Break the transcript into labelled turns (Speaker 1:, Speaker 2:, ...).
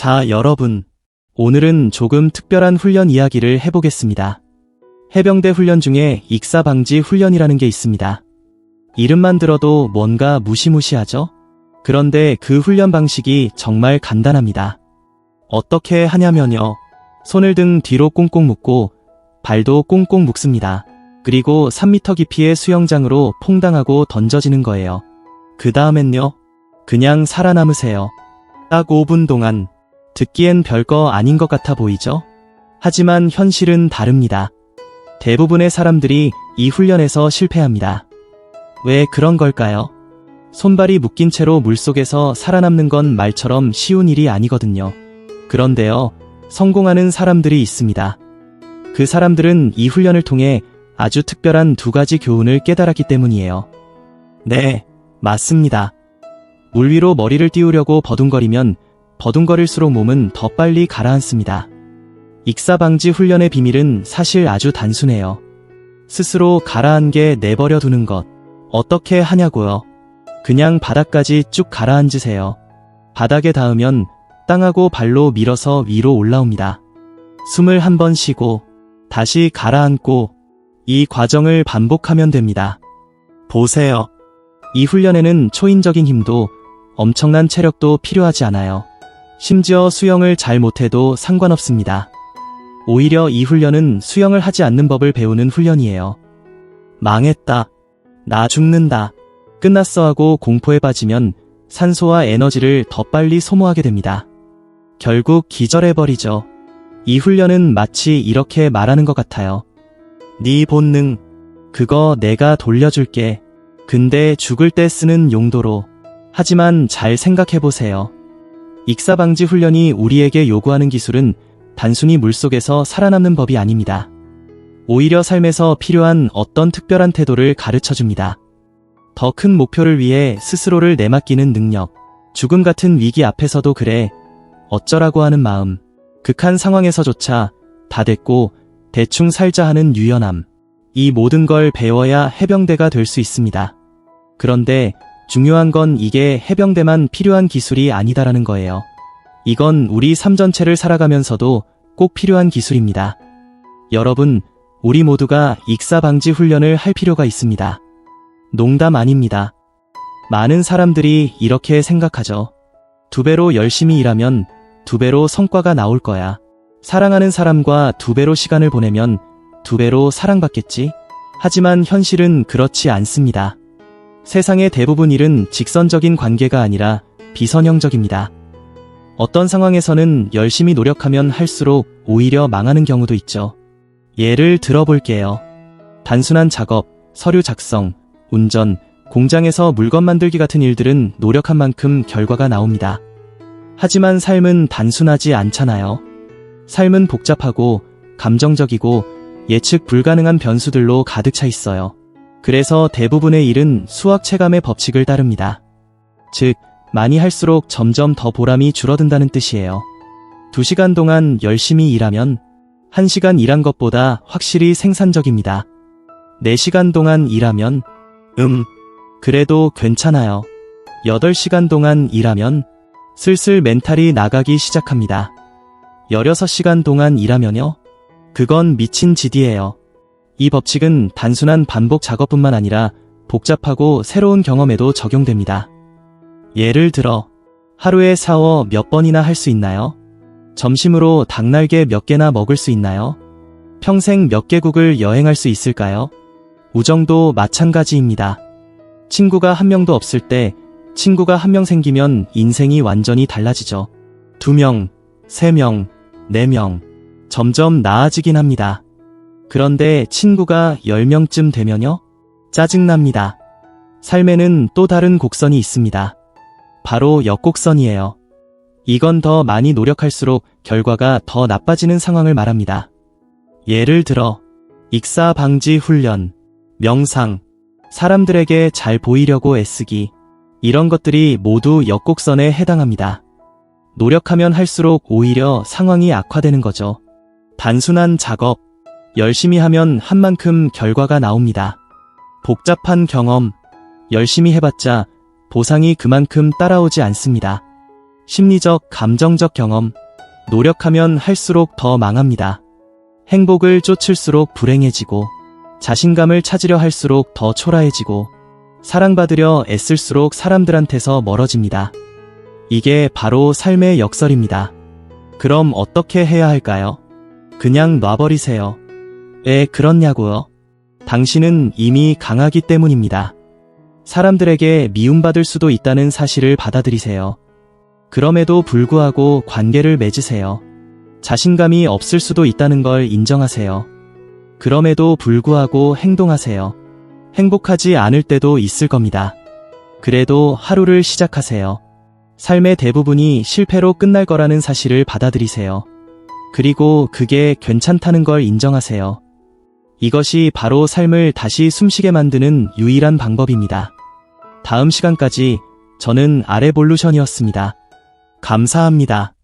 Speaker 1: 자, 여러분. 오늘은 조금 특별한 훈련 이야기를 해보겠습니다. 해병대 훈련 중에 익사 방지 훈련이라는 게 있습니다. 이름만 들어도 뭔가 무시무시하죠? 그런데 그 훈련 방식이 정말 간단합니다. 어떻게 하냐면요. 손을 등 뒤로 꽁꽁 묶고 발도 꽁꽁 묶습니다. 그리고 3m 깊이의 수영장으로 퐁당하고 던져지는 거예요. 그 다음엔요. 그냥 살아남으세요. 딱 5분 동안 듣기엔 별거 아닌 것 같아 보이죠? 하지만 현실은 다릅니다. 대부분의 사람들이 이 훈련에서 실패합니다. 왜 그런 걸까요? 손발이 묶인 채로 물속에서 살아남는 건 말처럼 쉬운 일이 아니거든요. 그런데요, 성공하는 사람들이 있습니다. 그 사람들은 이 훈련을 통해 아주 특별한 두 가지 교훈을 깨달았기 때문이에요. 네, 맞습니다. 물 위로 머리를 띄우려고 버둥거리면 버둥거릴수록 몸은 더 빨리 가라앉습니다. 익사 방지 훈련의 비밀은 사실 아주 단순해요. 스스로 가라앉게 내버려 두는 것. 어떻게 하냐고요? 그냥 바닥까지 쭉 가라앉으세요. 바닥에 닿으면 땅하고 발로 밀어서 위로 올라옵니다. 숨을 한 번 쉬고 다시 가라앉고 이 과정을 반복하면 됩니다. 보세요. 이 훈련에는 초인적인 힘도 엄청난 체력도 필요하지 않아요. 심지어 수영을 잘 못해도 상관없습니다. 오히려 이 훈련은 수영을 하지 않는 법을 배우는 훈련이에요. 망했다. 나 죽는다. 끝났어 하고 공포에 빠지면 산소와 에너지를 더 빨리 소모하게 됩니다. 결국 기절해버리죠. 이 훈련은 마치 이렇게 말하는 것 같아요. 네 본능, 그거 내가 돌려줄게. 근데 죽을 때 쓰는 용도로. 하지만 잘 생각해보세요. 익사 방지 훈련이 우리에게 요구하는 기술은 단순히 물속에서 살아남는 법이 아닙니다. 오히려 삶에서 필요한 어떤 특별한 태도를 가르쳐 줍니다. 더 큰 목표를 위해 스스로를 내맡기는 능력, 죽음 같은 위기 앞에서도 그래, 어쩌라고 하는 마음, 극한 상황에서조차 다 됐고 대충 살자 하는 유연함, 이 모든 걸 배워야 해병대가 될 수 있습니다. 그런데 중요한 건 이게 해병대만 필요한 기술이 아니다라는 거예요. 이건 우리 삶 전체를 살아가면서도 꼭 필요한 기술입니다. 여러분, 우리 모두가 익사 방지 훈련을 할 필요가 있습니다. 농담 아닙니다. 많은 사람들이 이렇게 생각하죠. 두 배로 열심히 일하면 두 배로 성과가 나올 거야. 사랑하는 사람과 두 배로 시간을 보내면 두 배로 사랑받겠지? 하지만 현실은 그렇지 않습니다. 세상의 대부분 일은 직선적인 관계가 아니라 비선형적입니다. 어떤 상황에서는 열심히 노력하면 할수록 오히려 망하는 경우도 있죠. 예를 들어볼게요. 단순한 작업, 서류 작성, 운전, 공장에서 물건 만들기 같은 일들은 노력한 만큼 결과가 나옵니다. 하지만 삶은 단순하지 않잖아요. 삶은 복잡하고 감정적이고 예측 불가능한 변수들로 가득 차 있어요. 그래서 대부분의 일은 수학 체감의 법칙을 따릅니다. 즉, 많이 할수록 점점 더 보람이 줄어든다는 뜻이에요. 2시간 동안 열심히 일하면 1시간 일한 것보다 확실히 생산적입니다. 4시간 동안 일하면 음, 그래도 괜찮아요. 8시간 동안 일하면 슬슬 멘탈이 나가기 시작합니다. 16시간 동안 일하면요? 그건 미친 짓이에요. 이 법칙은 단순한 반복 작업뿐만 아니라 복잡하고 새로운 경험에도 적용됩니다. 예를 들어, 하루에 샤워 몇 번이나 할 수 있나요? 점심으로 닭날개 몇 개나 먹을 수 있나요? 평생 몇 개국을 여행할 수 있을까요? 우정도 마찬가지입니다. 친구가 한 명도 없을 때 친구가 한 명 생기면 인생이 완전히 달라지죠. 두 명, 세 명, 네 명. 점점 나아지긴 합니다. 그런데 친구가 10명쯤 되면요? 짜증납니다. 삶에는 또 다른 곡선이 있습니다. 바로 역곡선이에요. 이건 더 많이 노력할수록 결과가 더 나빠지는 상황을 말합니다. 예를 들어, 익사 방지 훈련, 명상, 사람들에게 잘 보이려고 애쓰기, 이런 것들이 모두 역곡선에 해당합니다. 노력하면 할수록 오히려 상황이 악화되는 거죠. 단순한 작업, 열심히 하면 한 만큼 결과가 나옵니다. 복잡한 경험, 열심히 해봤자 보상이 그만큼 따라오지 않습니다. 심리적, 감정적 경험. 노력하면 할수록 더 망합니다. 행복을 쫓을수록 불행해지고, 자신감을 찾으려 할수록 더 초라해지고, 사랑받으려 애쓸수록 사람들한테서 멀어집니다. 이게 바로 삶의 역설입니다. 그럼 어떻게 해야 할까요? 그냥 놔버리세요. 에, 그렇냐고요? 당신은 이미 강하기 때문입니다. 사람들에게 미움받을 수도 있다는 사실을 받아들이세요. 그럼에도 불구하고 관계를 맺으세요. 자신감이 없을 수도 있다는 걸 인정하세요. 그럼에도 불구하고 행동하세요. 행복하지 않을 때도 있을 겁니다. 그래도 하루를 시작하세요. 삶의 대부분이 실패로 끝날 거라는 사실을 받아들이세요. 그리고 그게 괜찮다는 걸 인정하세요. 이것이 바로 삶을 다시 숨쉬게 만드는 유일한 방법입니다. 다음 시간까지 저는 아레볼루션이었습니다. 감사합니다.